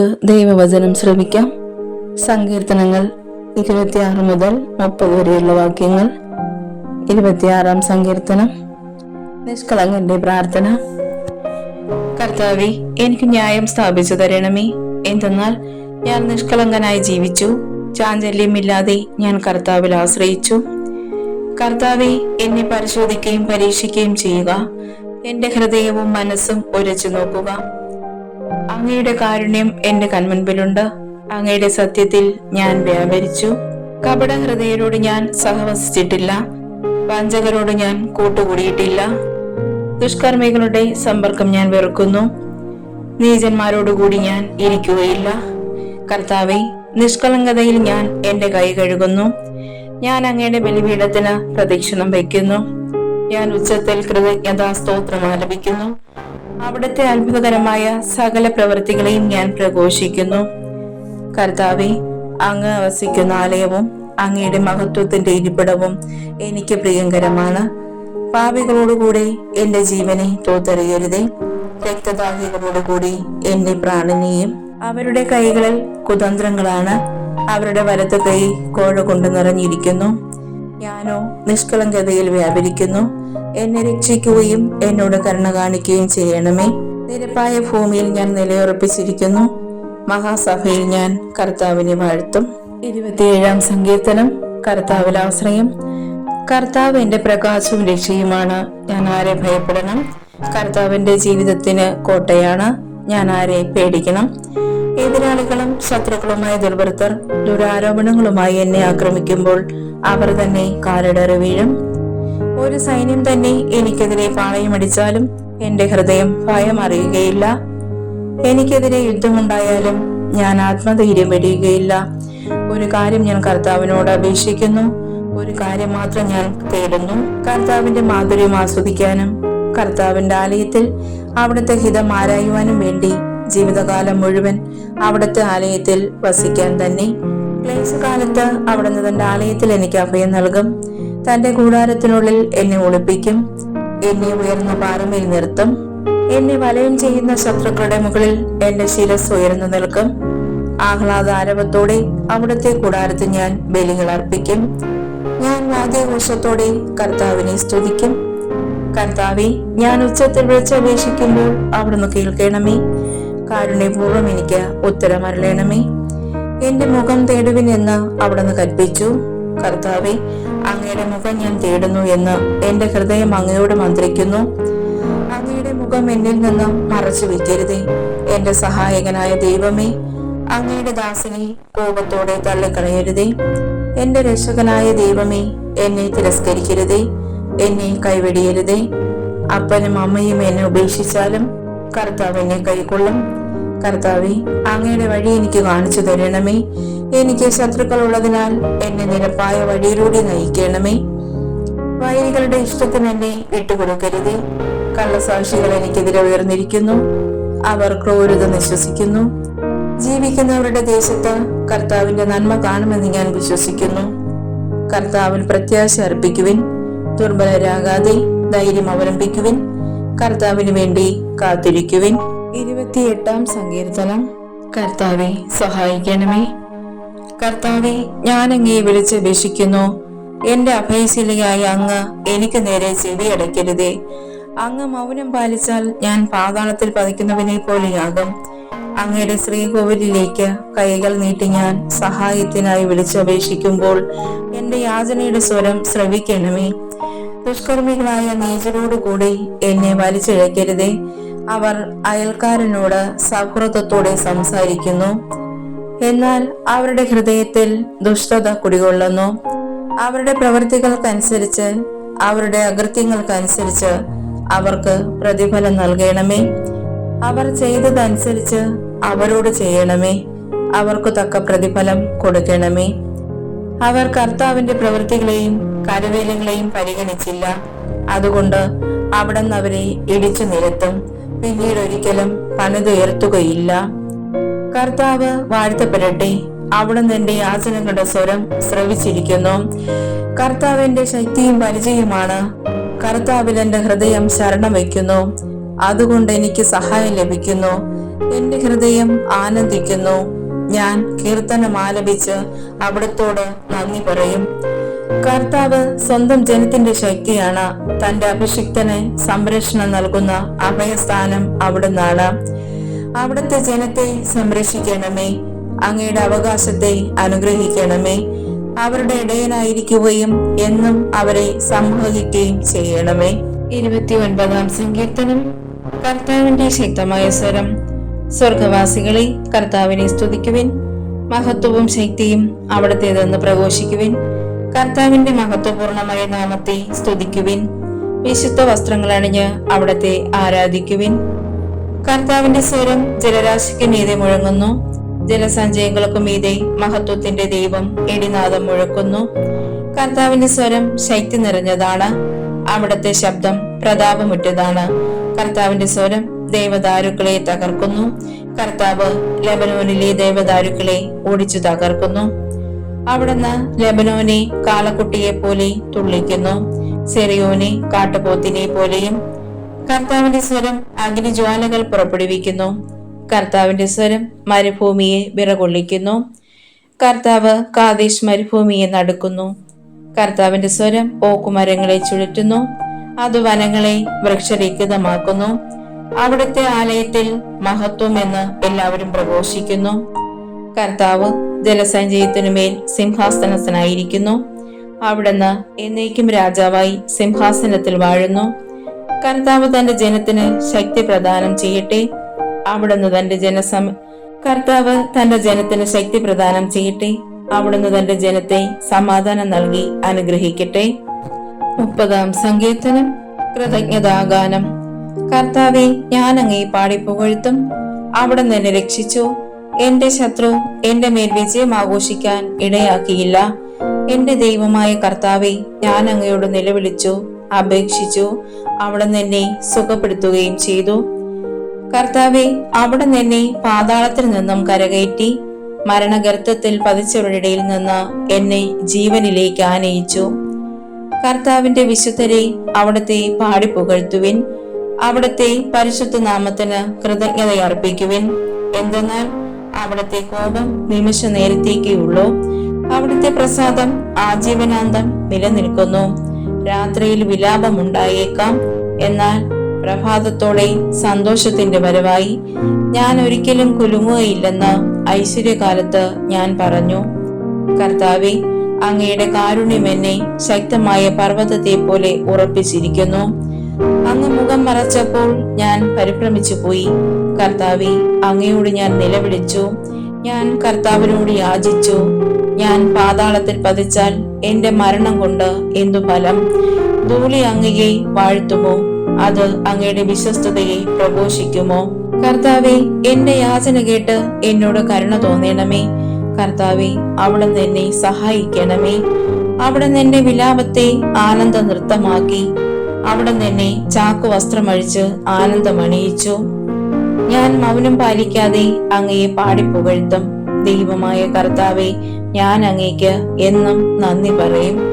നമുക്ക് ദൈവവചനം ശ്രമിക്കാം സങ്കീർത്തനങ്ങൾ ഇരുപത്തിയാറ് മുതൽ മുപ്പത് വരെയുള്ള വാക്യങ്ങൾ. ഇരുപത്തിയാറാം സങ്കീർത്തനം. നിഷ്കളങ്കന്റെ പ്രാർത്ഥന. കർത്താവെ എനിക്ക് ന്യായം സ്ഥാപിച്ചു തരണമേ. എന്തെന്നാൽ ഞാൻ നിഷ്കളങ്കനായി ജീവിച്ചു. ചാഞ്ചല്യമില്ലാതെ ഞാൻ കർത്താവിൽ ആശ്രയിച്ചു. കർത്താവെ എന്നെ പരിശോധിക്കുകയും പരീക്ഷിക്കുകയും ചെയ്യുക. എന്റെ ഹൃദയവും മനസ്സും ഉരച്ചു നോക്കുക. അങ്ങയുടെ കാരുണ്യം എന്റെ കൺമുൻപിലുണ്ട്. അങ്ങയുടെ സത്യത്തിൽ ഞാൻ വ്യാപരിച്ചു. കപട ഹൃദയരോട് ഞാൻ സഹവസിച്ചിട്ടില്ല. വഞ്ചകരോട് ഞാൻ കൂട്ടുകൂടിയിട്ടില്ല. ദുഷ്കർമ്മികളുടെ സമ്പർക്കം ഞാൻ വെറുക്കുന്നു. നീചന്മാരോടുകൂടി ഞാൻ ഇരിക്കുകയില്ല. കർത്താവെ നിഷ്കളങ്കതയിൽ ഞാൻ എന്റെ കൈ കഴുകുന്നു. ഞാൻ അങ്ങയുടെ ബലിപീഠത്തിന് പ്രദക്ഷിണം വയ്ക്കുന്നു. ഞാൻ ഉച്ചത്തിൽ കൃതജ്ഞതാ സ്തോത്രം ആലപിക്കുന്നു. അവിടുത്തെ അത്ഭുതകരമായ സകല പ്രവൃത്തികളെയും ഞാൻ പ്രഘോഷിക്കുന്നു. കർത്താവെ അങ്ങ് വസിക്കുന്ന ആലയവും അങ്ങയുടെ മഹത്വത്തിന്റെ ഇരിപ്പിടവും എനിക്ക് പ്രിയങ്കരമാണ്. പാപികളോടുകൂടെ എന്റെ ജീവനെ തോത്തെറിയരുതേ രക്തദാഹികളോടുകൂടി എന്റെ പ്രാണനെയും അവരുടെ കൈകളിൽ കുതന്ത്രങ്ങളാണ് അവരുടെ വലത്ത് കൈ കോഴ കൊണ്ട് നിറഞ്ഞിരിക്കുന്നു. ഞാനോ നിഷ്കളങ്കതയിൽ വ്യാപരിക്കുന്നു. എന്നെ രക്ഷിക്കുകയും എന്നോട് കരുണ കാണിക്കുകയും ചെയ്യണമേ. നിരപ്പായ ഭൂമിയിൽ ഞാൻ നിലയുറപ്പിച്ചിരിക്കുന്നു. മഹാസഭയിൽ ഞാൻ കർത്താവിനെ വാഴ്ത്തും. ഇരുപത്തിയേഴാം സങ്കീർത്തനം കർത്താവിൽ ആശ്രയം. കർത്താവ് എന്റെ പ്രകാശവും രക്ഷയുമാണ്. ഞാൻ ആരെ ഭയപ്പെടണം? കർത്താവിന്റെ ജീവിതത്തിന് കോട്ടയാണ്. ഞാൻ ആരെ പേടിക്കണം? എതിരാളികളും ശത്രുക്കളുമായ ദുർവൃത്തർ ദുരാരോപണങ്ങളുമായി എന്നെ ആക്രമിക്കുമ്പോൾ അവർ തന്നെ കാലിടറി വീഴും. ഒരു സൈന്യം തന്നെ എനിക്കെതിരെ പാളയമടിച്ചാലും എന്റെ ഹൃദയം ഭയം അറിയുകയില്ല എനിക്കെതിരെ യുദ്ധമുണ്ടായാലും ഞാൻ ആത്മധൈര്യം വെടിയുകയില്ല. ഒരു കാര്യം ഞാൻ കർത്താവിനോട് അപേക്ഷിക്കുന്നു. ഒരു കാര്യം മാത്രം ഞാൻ തേടുന്നു. കർത്താവിന്റെ മാധുര്യം ആസ്വദിക്കാനും കർത്താവിന്റെ ആലയത്തിൽ അവിടുത്തെ ഹിതം ആരായുവാനും വേണ്ടി ജീവിതകാലം മുഴുവൻ അവിടുത്തെ ആലയത്തിൽ വസിക്കാൻ തന്നെ. ക്ലേശകാലത്ത് അവിടുന്ന് തന്റെ ആലയത്തിൽ എനിക്ക് അഭയം നൽകും. തന്റെ കൂടാരത്തിനുള്ളിൽ എന്നെ ഒളിപ്പിക്കും എന്നെ ഉയർന്ന പാറമേൽ നിർത്തും. എന്നെ വലയം ചെയ്യുന്ന ശത്രുക്കളുടെ മുകളിൽ എന്റെ ശിരസ് ഉയർന്നു നിൽക്കും. ആഹ്ലാദാരവത്തോടെ അവിടുത്തെ കൂടാരത്തിൽ ഞാൻ ബലികൾ അർപ്പിക്കും. ഞാൻ വാദ്യഘോഷത്തോടെ കർത്താവിനെ സ്തുതിക്കും. കർത്താവെ ഞാൻ ഉച്ചത്തിൽ വിളിച്ചപേക്ഷിക്കുമ്പോൾ അവിടുന്ന് കേൾക്കണമേ. കാരുണ്യപൂർവം എനിക്ക് ഉത്തരമരളയണമേ എന്റെ മുഖം തേടുവിനെന്ന് അവിടുന്ന് കൽപ്പിച്ചു. കർത്താവെ അങ്ങയുടെ മുഖം ഞാൻ തേടുന്നു എന്ന് എന്റെ ഹൃദയം അങ്ങയോട് മന്ത്രിക്കുന്നു. അങ്ങയുടെ മുഖം എന്നിൽ നിന്ന് മറച്ചു വെക്കരുതേ എന്റെ സഹായകനായ ദൈവമേ അങ്ങയുടെ ദാസനെ കോപത്തോടെ തള്ളിക്കളയരുതേ. എന്റെ രക്ഷകനായ ദൈവമേ എന്നെ തിരസ്കരിക്കരുതേ. എന്നെ കൈവെടിയരുതേ. അപ്പനും അമ്മയും എന്നെ ഉപേക്ഷിച്ചാലും കർത്താവ് എന്നെ കൈക്കൊള്ളും. കർത്താവെ അങ്ങയുടെ വഴി എനിക്ക് കാണിച്ചു തരണമേ. എനിക്ക് ശത്രുക്കൾ ഉള്ളതിനാൽ എന്നെ നിരപ്പായ വഴിയിലൂടെ നയിക്കണമേ. വൈരികളുടെ ഇഷ്ടത്തിന് എന്നെ വിട്ടുകൊടുക്കരുതേ. കള്ളസാക്ഷികൾ എനിക്കെതിരെ ഉയർന്നിരിക്കുന്നു. അവർ ക്രൂരത നിശ്വസിക്കുന്നു. ജീവിക്കുന്നവരുടെ ദേശത്ത് കർത്താവിന്റെ നന്മ കാണുമെന്ന് ഞാൻ വിശ്വസിക്കുന്നു. കർത്താവിൽ പ്രത്യാശ അർപ്പിക്കുവിൻ. ദുർബലരാകാതെ ധൈര്യം അവലംബിക്കുവിൻ. കർത്താവിന് വേണ്ടി കാത്തിരിക്കുവിൻ. ഇരുപത്തിയെട്ടാം സങ്കീർത്തനം. കർത്താവെ സഹായിക്കണമേ. കർത്താവെ ഞാൻ അങ്ങേ വിളിച്ചപേക്ഷിക്കുന്നു എന്റെ അഭയശിലയായ അങ്ങ് എനിക്ക് നേരെ ചെവി അടയ്ക്കരുതേ അങ്ങ് മൗനം പാലിച്ചാൽ ഞാൻ പാതാളത്തിൽ പതിക്കുന്നവനെ പോലെയാകും. അങ്ങയുടെ ശ്രീകോവിലേക്ക് കൈകൾ നീട്ടി ഞാൻ സഹായത്തിനായി വിളിച്ചപേക്ഷിക്കുമ്പോൾ എന്റെ യാചനയുടെ സ്വരം ശ്രവിക്കണമേ. ദുഷ്കർമ്മികളായ നീചരോടുകൂടി എന്നെ വലിച്ചിഴക്കരുതേ അവർ അയൽക്കാരനോട് സൗഹൃദത്തോടെ സംസാരിക്കുന്നു. എന്നാൽ അവരുടെ ഹൃദയത്തിൽ ദുഷ്ടത കുടികൊള്ളുന്നു. അവരുടെ പ്രവൃത്തികൾക്കനുസരിച്ച് അവരുടെ അകൃത്യങ്ങൾക്കനുസരിച്ച് അവർക്ക് പ്രതിഫലം നൽകണമേ. അവർ ചെയ്തതനുസരിച്ച് അവരോട് ചെയ്യണമേ. അവർക്ക് തക്ക പ്രതിഫലം കൊടുക്കണമേ. അവർ കർത്താവിന്റെ പ്രവൃത്തികളെയും കരവേലകളെയും പരിഗണിച്ചില്ല. അതുകൊണ്ട് അവിടുന്ന് അവരെ ഇടിച്ചു നിരത്തും. പിന്നീട് ഒരിക്കലും പണിതുയർത്തുകയില്ല കർത്താവ് വാഴ്ത്തപ്പെടട്ടെ. അവിടുന്ന് എന്റെ യാചനകളുടെ സ്വരം ശ്രവിച്ചിരിക്കുന്നു കർത്താവിന്റെ ശക്തിയും പരിചയമാണ് കർത്താവിൽ എന്റെ ഹൃദയം ശരണം വയ്ക്കുന്നു. അതുകൊണ്ട് എനിക്ക് സഹായം ലഭിക്കുന്നു. എന്റെ ഹൃദയം ആനന്ദിക്കുന്നു. ഞാൻ കീർത്തനം ആലപിച്ച് അവിടത്തോട് നന്ദി പറയും. കർത്താവ് സ്വന്തം ജനത്തിന്റെ ശക്തിയാണ്. തന്റെ അഭിഷിക്തന് സംരക്ഷണം നൽകുന്ന അഭയസ്ഥാനം അവിടുന്നാണ്. അവിടുത്തെ ജനത്തെ സംരക്ഷിക്കണമേ. അങ്ങയുടെ അവകാശത്തെ അനുഗ്രഹിക്കണമേ. അവരുടെ ഇടയനായിരിക്കുകയും എന്നും അവരെ സംഭവിക്കുകയും ചെയ്യണമേ. ഇരുപത്തി ഒൻപതാം സങ്കീർത്തനം. കർത്താവിന്റെ ശക്തമായ സ്വരം. സ്വർഗവാസികളെ കർത്താവിനെ സ്തുതിക്കുവിൻ. മഹത്വവും ശക്തിയും അവിടത്തേതെന്ന് പ്രഘോഷിക്കുവിൻ. കർത്താവിന്റെ മഹത്വപൂർണമായ നാമത്തെ സ്തുതിക്കുവിൻ. വിശുദ്ധ വസ്ത്രങ്ങൾ അണിഞ്ഞ് അവിടത്തെ ആരാധിക്കുവിൻ. കർത്താവിന്റെ സ്വരം ജലരാശിക്ക് മീതെ മുഴങ്ങുന്നു. ജലസഞ്ചയങ്ങൾക്കു മീതെ മഹത്വത്തിന്റെ ദൈവം എടിനാഥം മുഴക്കുന്നു. കർത്താവിന്റെ സ്വരം ശക്തി നിറഞ്ഞതാണ്. അവിടത്തെ ശബ്ദം പ്രതാപമുറ്റതാണ്. കർത്താവിന്റെ സ്വരം ദേവദാരുക്കളെ തകർക്കുന്നു. കർത്താവ് ലബനോനിലെ ദേവദാരുക്കളെ ഓടിച്ചു തകർക്കുന്നു. അവിടുന്ന് ലബനോനെ കാളക്കുട്ടിയെ പോലെ തുള്ളിക്കുന്നു. സെറിയോനെ കാട്ടുപോത്തിനെ പോലെയും കർത്താവിന്റെ സ്വരം അഗ്നിജ്വാലകൾ പുറപ്പെടുവിക്കുന്നു. കർത്താവിന്റെ സ്വരം മരുഭൂമിയെ വിറകൊള്ളിക്കുന്നു. കർത്താവ് കാതേശ് മരുഭൂമിയെ നടക്കുന്നു. കർത്താവിന്റെ സ്വരം ഓക്കുമരങ്ങളെ ചുഴറ്റുന്നു. അത് വനങ്ങളെ വൃക്ഷരഹിതമാക്കുന്നു. അവിടുത്തെ ആലയത്തിൽ മഹത്വം എന്ന് എല്ലാവരും പ്രഘോഷിക്കുന്നു. കർത്താവ് ജലസഞ്ചയത്തിനുമേൽ സിംഹാസനസ്ഥനായിരിക്കുന്നു. അവിടുന്ന് എന്നേക്കും രാജാവായി സിംഹാസനത്തിൽ വാഴുന്നു. കർത്താവ് തന്റെ ജനത്തിന് ശക്തി പ്രദാനം ചെയ്യട്ടെ. അവിടുന്ന് തന്റെ ജനസം കർത്താവ് തന്റെ ജനത്തിന് ശക്തി പ്രദാനം ചെയ്യട്ടെ. അവിടുന്ന് തന്റെ ജനത്തെ സമാധാനം നൽകി അനുഗ്രഹിക്കട്ടെ. മുപ്പതാം സങ്കീർത്തനം. കൃതജ്ഞതാഗാനം. കർത്താവെ ഞാൻ അങ്ങേ പാടിപ്പുകഴ്ത്തും. അവിടെ എന്നെ രക്ഷിച്ചു. എന്റെ ശത്രു എന്റെ മേൽ വിജയം ആഘോഷിക്കാൻ ഇടയാക്കിയില്ല. എന്റെ ദൈവമായ കർത്താവെ ഞാൻ അങ്ങയോട് നിലവിളിച്ചു അപേക്ഷിച്ചു അവിടെ എന്നെ സുഖപ്പെടുത്തുകയും ചെയ്തു. കർത്താവെ അവിടെ എന്നെ പാതാളത്തിൽ നിന്നും കരകയറ്റി മരണഗർത്തത്തിൽ പതിച്ചവരുടെ നിന്ന് എന്നെ ജീവനിലേക്ക് ആനയിച്ചു. കർത്താവിന്റെ വിശുദ്ധരെ അവിടത്തെ പാടിപ്പുകഴ്ത്തുവിൻ അവിടത്തെ പരിശുദ്ധ നാമത്തിന് കൃതജ്ഞത അർപ്പിക്കുവിൻ എന്തെന്നാൽ അവിടത്തെ കോപം നിമിഷ നേരത്തേക്കുള്ളൂ അവിടുത്തെ പ്രസാദം ആജീവനാന്തം നിലനിൽക്കുന്നു. രാത്രിയിൽ വിലാപമുണ്ടായേക്കാം. എന്നാൽ പ്രഭാതത്തോടെ സന്തോഷത്തിന്റെ വരവായി. ഞാൻ ഒരിക്കലും കുലുങ്ങുകയില്ലെന്ന് ഐശ്വര്യകാലത്ത് ഞാൻ പറഞ്ഞു. കർത്താവെ അങ്ങയുടെ കാരുണ്യം എന്നെ ശക്തമായ പർവതത്തെ പോലെ ഉറപ്പിച്ചിരിക്കുന്നു. അങ്ങ് മുഖം മറച്ചപ്പോൾ ഞാൻ പരിഭ്രമിച്ചു പോയി കർത്താവെ അങ്ങയോട് ഞാൻ നിലവിളിച്ചു. ഞാൻ കർത്താവിനോട് യാചിച്ചു. ഞാൻ പാതാളത്തിൽ പതിച്ചാൽ എന്റെ മരണം കൊണ്ട് എന്തു ഫലം? ധൂളി അങ്ങയെ വാഴ്ത്തുമോ? അത് അങ്ങയുടെ വിശ്വസ്തതയെ പ്രഘോഷിക്കുമോ? കർത്താവെ എന്റെ യാചന കേട്ട് എന്നോട് കരുണ തോന്നണമേ. കർത്താവെ അവിടെ എന്നെ സഹായിക്കണമേ. അവിടെ എന്റെ വിലാപത്തെ ആനന്ദ നൃത്തമാക്കി അവിടെ എന്നെ ചാക്കു വസ്ത്രമഴിച്ച് ആനന്ദമണിയിച്ചു. ഞാൻ മൗനം പാലിക്കാതെ അങ്ങയെ പാടിപ്പുകഴ്ത്തും. ദൈവമായ കർത്താവെ ഞാൻ അങ്ങേക്ക് എന്നും നന്ദി പറയും.